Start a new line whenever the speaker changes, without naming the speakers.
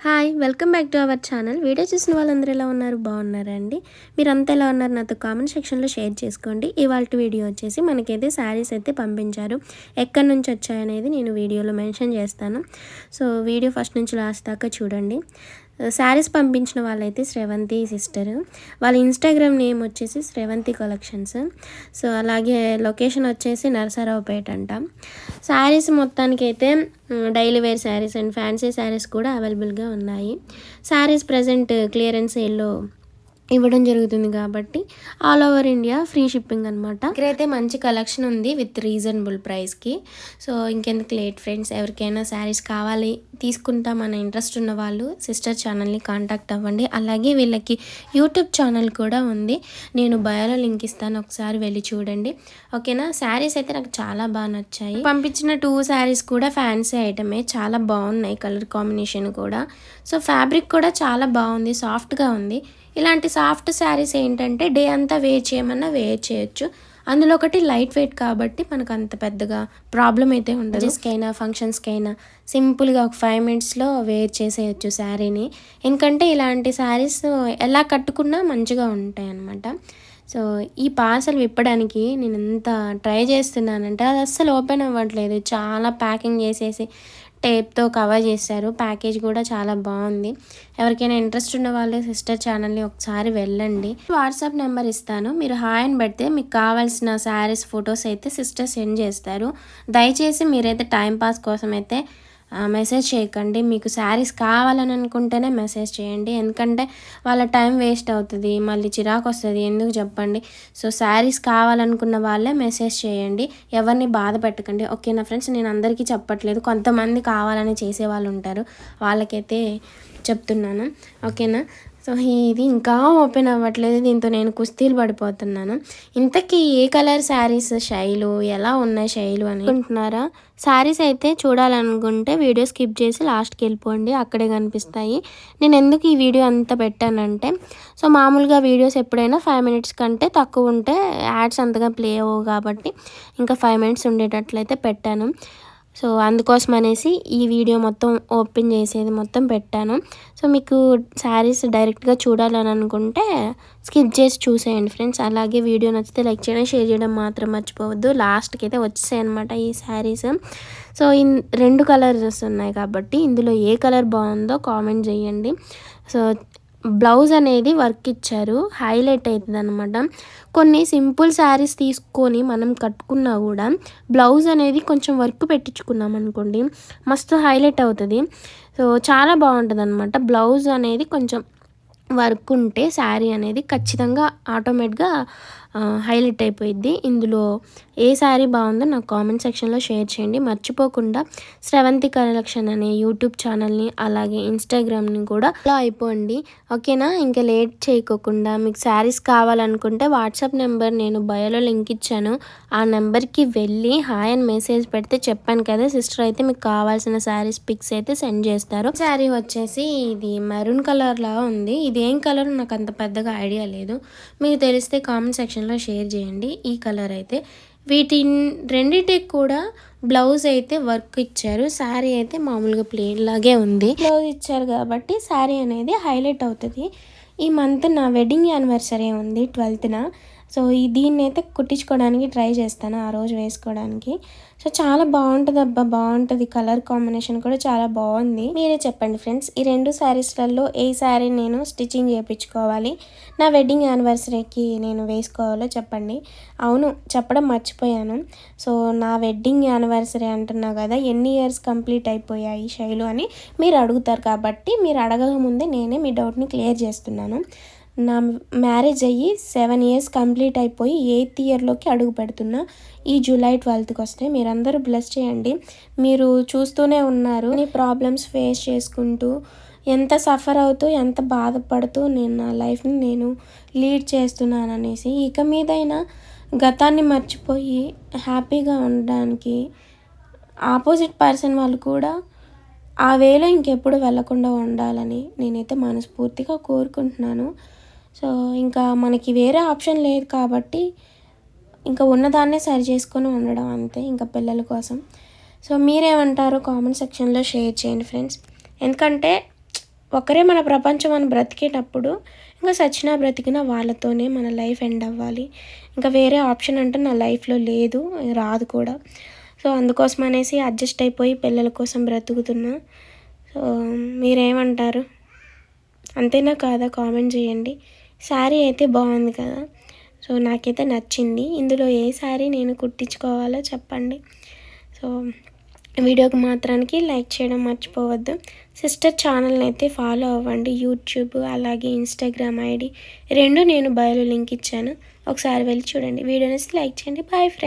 Hi welcome back to our channel video చూసిన వాళ్ళందరూ ఎలా ఉన్నారు? బాగున్నారా అండి? మీరంతా ఎలా ఉన్నారు? నాతో కామెంట్ సెక్షన్లో షేర్ చేసుకోండి. ఇవాళ వీడియో వచ్చేసి మనకైతే శారీస్ అయితే పంపించారు. ఎక్కడి నుంచి వచ్చాయనేది నేను వీడియోలో మెన్షన్ చేస్తాను. సో వీడియో ఫస్ట్ నుంచి లాస్ట్ దాకా చూడండి. శారీస్ పంపించిన వాళ్ళైతే శ్రవంతి సిస్టర్. వాళ్ళ ఇన్స్టాగ్రామ్ నేమ్ వచ్చేసి శ్రవంతి కలెక్షన్స్. సో అలాగే లొకేషన్ వచ్చేసి నరసరావుపేట అంట. శారీస్ మొత్తానికి అయితే daily wear saris and fancy saris కూడా అవైలబుల్గా ఉన్నాయి. శారీస్ ప్రజెంట్ క్లియరెన్స్ సేల్లో ఇవ్వడం జరుగుతుంది కాబట్టి all over India free shipping అనమాట ఇక్కడైతే మంచి కలెక్షన్ ఉంది విత్ రీజనబుల్ ప్రైస్కి సో ఇంకెందుకు లేట్ ఫ్రెండ్స్ ఎవరికైనా శారీస్ కావాలి తీసుకుంటామన్న ఇంట్రెస్ట్ ఉన్న వాళ్ళు సిస్టర్ ఛానల్ని కాంటాక్ట్ అవ్వండి. అలాగే వీళ్ళకి యూట్యూబ్ ఛానల్ కూడా ఉంది. నేను బయోలో లింక్ ఇస్తాను ఒకసారి వెళ్ళి చూడండి. ఓకేనా? శారీస్ అయితే నాకు చాలా బాగా నచ్చాయి. పంపించిన టూ శారీస్ కూడా ఫ్యాన్సీ ఐటమే. చాలా బాగున్నాయి కలర్ కాంబినేషన్ కూడా. సో ఫ్యాబ్రిక్ కూడా చాలా బాగుంది సాఫ్ట్గా ఉంది. ఇలాంటి సాఫ్ట్ శారీస్ ఏంటంటే డే అంతా వేర్ చేయమన్నా వేర్ చేయొచ్చు. అందులో ఒకటి లైట్ వెయిట్ కాబట్టి మనకు అంత పెద్దగా ప్రాబ్లం అయితే ఉండదు. జస్కైనా ఫంక్షన్స్కైనా సింపుల్గా ఒక ఫైవ్ మినిట్స్లో వేర్ చేసేయచ్చు శారీని. ఎందుకంటే ఇలాంటి శారీస్ ఎలా కట్టుకున్నా మంచిగా ఉంటాయి అన్నమాట సో ఈ పార్సల్ విప్పడానికి నేను ఎంత ట్రై చేస్తున్నానంటే అది అస్సలు ఓపెన్ అవ్వట్లేదు. చాలా ప్యాకింగ్ చేసేసి టేప్తో కవర్ చేశారు. ప్యాకేజ్ కూడా చాలా బాగుంది. ఎవరికైనా ఇంట్రెస్ట్ ఉన్న వాళ్ళు సిస్టర్ ఛానల్ని ఒకసారి వెళ్ళండి. వాట్సాప్ నెంబర్ ఇస్తాను. మీరు హాయ్ అని పెడితే మీకు కావాల్సిన శారీస్ ఫొటోస్ అయితే సిస్టర్ సెండ్ చేస్తారు. దయచేసి మీరైతే టైంపాస్ కోసం అయితే మెసేజ్ చేయకండి. మీకు శారీస్ కావాలని అనుకుంటేనే మెసేజ్ చేయండి. ఎందుకంటే వాళ్ళ టైం వేస్ట్ అవుతుంది. మళ్ళీ చిరాకు వస్తుంది. ఎందుకు చెప్పండి? సో శారీస్ కావాలనుకున్న వాళ్ళే మెసేజ్ చేయండి. ఎవరిని బాధ పెట్టకండి. ఓకేనా ఫ్రెండ్స్ నేను అందరికీ చెప్పట్లేదు. కొంతమంది కావాలని చేసే వాళ్ళు ఉంటారు. వాళ్ళకైతే చెప్తున్నాను. ఓకేనా? సో ఇది ఇంకా ఓపెన్ అవ్వట్లేదు. దీంతో నేను కుస్తీలు పడిపోతున్నాను. ఇంతకీ ఏ కలర్ శారీస్ శైలు ఎలా ఉన్నాయి శైలు అని అనుకుంటున్నారా? శారీస్ అయితే చూడాలనుకుంటే వీడియో స్కిప్ చేసి లాస్ట్కి వెళ్ళిపోండి. అక్కడే కనిపిస్తాయి. నేను ఎందుకు ఈ వీడియో అంత పెట్టానంటే సో మామూలుగా వీడియోస్ ఎప్పుడైనా ఫైవ్ మినిట్స్ కంటే తక్కువ ఉంటే యాడ్స్ అంతగా ప్లే అవ్వవు కాబట్టి ఇంకా ఫైవ్ మినిట్స్ ఉండేటట్లయితే పెట్టాను. సో అందుకోసం అనేసి ఈ వీడియో మొత్తం ఓపెన్ చేసేది మొత్తం పెట్టాను. సో మీకు శారీస్ డైరెక్ట్గా చూడాలని అనుకుంటే స్కిప్ చేసి చూసేయండి ఫ్రెండ్స్. అలాగే వీడియో నచ్చితే లైక్ చేయడం షేర్ చేయడం మాత్రం మర్చిపోవద్దు. లాస్ట్కి అయితే వచ్చేసాయి అనమాట ఈ శారీస్. సో ఇన్ రెండు కలర్స్ ఉన్నాయి కాబట్టి ఇందులో ఏ కలర్ బాగుందో కామెంట్ చేయండి. సో బ్లౌజ్ అనేది వర్క్ ఇచ్చారు. హైలైట్ అవుతుంది అనమాట కొన్ని సింపుల్ శారీస్ తీసుకొని మనం కట్టుకున్నా కూడా బ్లౌజ్ అనేది కొంచెం వర్క్ పెట్టించుకున్నాం అనుకోండి మస్తు హైలైట్ అవుతుంది. సో చాలా బాగుంటుంది అనమాట బ్లౌజ్ అనేది కొంచెం వర్క్ ఉంటే శారీ అనేది ఖచ్చితంగా ఆటోమేటిక్గా హైలైట్ అయిపోయింది ఇందులో ఏ శారీ బాగుందో నాకు కామెంట్ సెక్షన్లో షేర్ చేయండి. మర్చిపోకుండా శ్రవంతి కలెక్షన్ అనే యూట్యూబ్ ఛానల్ని అలాగే ఇన్స్టాగ్రామ్ని కూడా ఫాలో అయిపోండి. ఓకేనా? ఇంకా లేట్ చేయకోకుండా మీకు శారీస్ కావాలనుకుంటే వాట్సాప్ నెంబర్ నేను బయోలో లింక్ ఇచ్చాను. ఆ నెంబర్కి వెళ్ళి హాయ్ అని మెసేజ్ పెడితే చెప్పాను కదా సిస్టర్ అయితే మీకు కావాల్సిన శారీస్ పిక్స్ అయితే సెండ్ చేస్తారు. శారీ వచ్చేసి ఇది మెరూన్ కలర్లా ఉంది. ఇది ఏం కలర్? నాకు అంత పెద్దగా ఐడియా లేదు. మీకు తెలిస్తే కామెంట్ సెక్షన్లో షేర్ చేయండి. ఈ కలర్ అయితే వీటి రెండిటికి కూడా బ్లౌజ్ అయితే వర్క్ ఇచ్చారు. శారీ అయితే మామూలుగా ప్లేన్ లాగే ఉంది. బ్లౌజ్ ఇచ్చారు కాబట్టి శారీ అనేది హైలైట్ అవుతుంది. ఈ మంత్ నా వెడ్డింగ్ యానివర్సరీ ఉంది ట్వెల్త్న. సో ఈ దీన్ని అయితే కుట్టించుకోవడానికి ట్రై చేస్తాను ఆ రోజు వేసుకోవడానికి. సో చాలా బాగుంటుంది అబ్బా బాగుంటుంది. కలర్ కాంబినేషన్ కూడా చాలా బాగుంది. మీరే చెప్పండి ఫ్రెండ్స్ ఈ రెండు శారీస్లలో ఏ శారీ నేను స్టిచ్చింగ్ చేయించుకోవాలి? నా వెడ్డింగ్ యానివర్సరీకి నేను వేసుకోవాలో చెప్పండి. అవును చెప్పడం మర్చిపోయాను. సో నా వెడ్డింగ్ యానివర్సరీ అంటున్నా కదా ఎన్ని ఇయర్స్ కంప్లీట్ అయిపోయాయి శైలు అని మీరు అడుగుతారు కాబట్టి మీరు అడగక ముందే నేనే మీ డౌట్ని క్లియర్ చేస్తున్నాను. నా మ్యారేజ్ అయ్యి సెవెన్ ఇయర్స్ కంప్లీట్ అయిపోయి ఎయిత్ ఇయర్లోకి అడుగు పెడుతున్నా. ఈ జూలై ట్వెల్త్కి వస్తే మీరందరూ బ్లెస్ చేయండి. మీరు చూస్తూనే ఉన్నారు. నీ ప్రాబ్లమ్స్ ఫేస్ చేసుకుంటూ ఎంత సఫర్ అవుతూ ఎంత బాధపడుతూ నేను నా లైఫ్ని నేను లీడ్ చేస్తున్నాను అనేసి ఇక మీదైనా గతాన్ని మర్చిపోయి హ్యాపీగా ఉండడానికి ఆపోజిట్ పర్సన్ వాళ్ళు కూడా ఆ వేలో ఇంకెప్పుడు వెళ్ళకుండా ఉండాలని నేనైతే మనస్ఫూర్తిగా కోరుకుంటున్నాను. సో ఇంకా మనకి వేరే ఆప్షన్ లేదు కాబట్టి ఇంకా ఉన్నదాన్నే సరి చేసుకొని ఉండడం అంతే ఇంకా పిల్లల కోసం. సో మీరేమంటారో కామెంట్ సెక్షన్లో షేర్ చేయండి ఫ్రెండ్స్. ఎందుకంటే ఒకరే మన ప్రపంచం అని బ్రతికేటప్పుడు ఇంకా సచ్చినా బ్రతికినా వాళ్ళతోనే మన లైఫ్ ఎండ్ అవ్వాలి. ఇంకా వేరే ఆప్షన్ అంటే నా లైఫ్లో లేదు రాదు కూడా. సో అందుకోసం అనేసి అడ్జస్ట్ అయిపోయి పిల్లల కోసం బ్రతుకుతున్నా. సో మీరేమంటారు? అంతేనా కాదా? కామెంట్ చేయండి. శారీ అయితే బాగుంది కదా? సో నాకైతే నచ్చింది. ఇందులో ఏ శారీ నేను కుట్టించుకోవాలో చెప్పండి. సో వీడియోకి మాత్రానికి లైక్ చేయడం మర్చిపోవద్దు. సిస్టర్ ఛానల్ని అయితే ఫాలో అవ్వండి. యూట్యూబ్ అలాగే ఇన్స్టాగ్రామ్ ఐడి రెండు నేను బయోలో లింక్ ఇచ్చాను. ఒకసారి వెళ్ళి చూడండి. వీడియోని లైక్ చేయండి. Boy friend